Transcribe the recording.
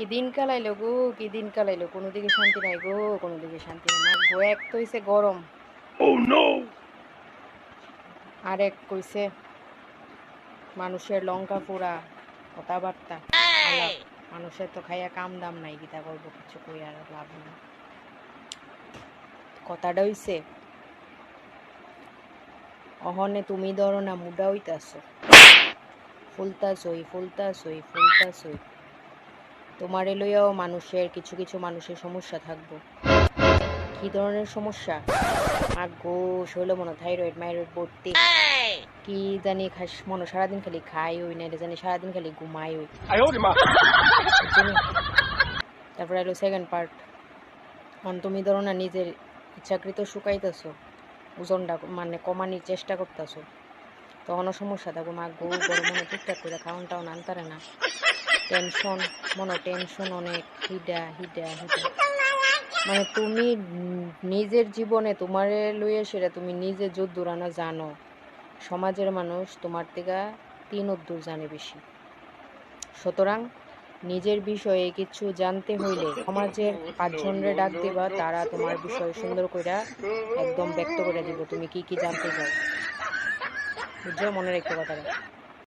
কি দিন কালাইলো গো কি দিন কালাইলো? কোনো দিকে শান্তি নাই গো কোনো দিকে শান্তি নাই। না গো এক তো হইছে গরম। আর এক কইছে মানুষের লঙ্কা পোড়া কথাবার্তা। মানুষের তো খাইয়া কাম দাম নাই গীতা করব কিছু কই আর লাভ নাই। কথাটা হইছে অহনে তুমি ধরো না মুডা হইতাছো। ফুলতাছই ফুলতাছই ফুলতাছই তোমারে লইয়াও মানুষের কিছু কিছু মানুষের সমস্যা থাকব। কি ধরনের সমস্যা? আর গো শৈল মনে থাইরয়েড মাইরয়েড ভর্তি। কি জানি খাস মনে সারাদিন খালি খাই ওই না জানি সারাদিন খালি ঘুমাই ওই? তারপরে এলো সেকেন্ড পার্ট অন তুমি ধরো না নিজের ইচ্ছাকৃত শুকাইতেছো। ওজনটা মানে কমানির চেষ্টা করতেছো। তখনও সমস্যা থাকব মা গো, গরম মনে ঠিকঠাক করে খাওয়ান টাউন আনতারে না। টেনশন মনে টেনশন অনেক, হিডা হিডা হিডা। মানে তুমি নিজের জীবনে তোমারে লইয়া সেটা তুমি নিজে যুদ্ধ দূরানো জানো। সমাজের মানুষ তোমার থেকে তিন অদ্দূর জানে বেশি। সুতরাং নিজের বিষয়ে কিছু জানতে হইলে সমাজের পাঁচজনরে ডাক দিবা, তারা তোমার বিষয়ে সুন্দর কইরা একদম ব্যক্ত করে দিব, তুমি কি কি জানতে চাও। বুঝছ মনে রেখে কথাটা।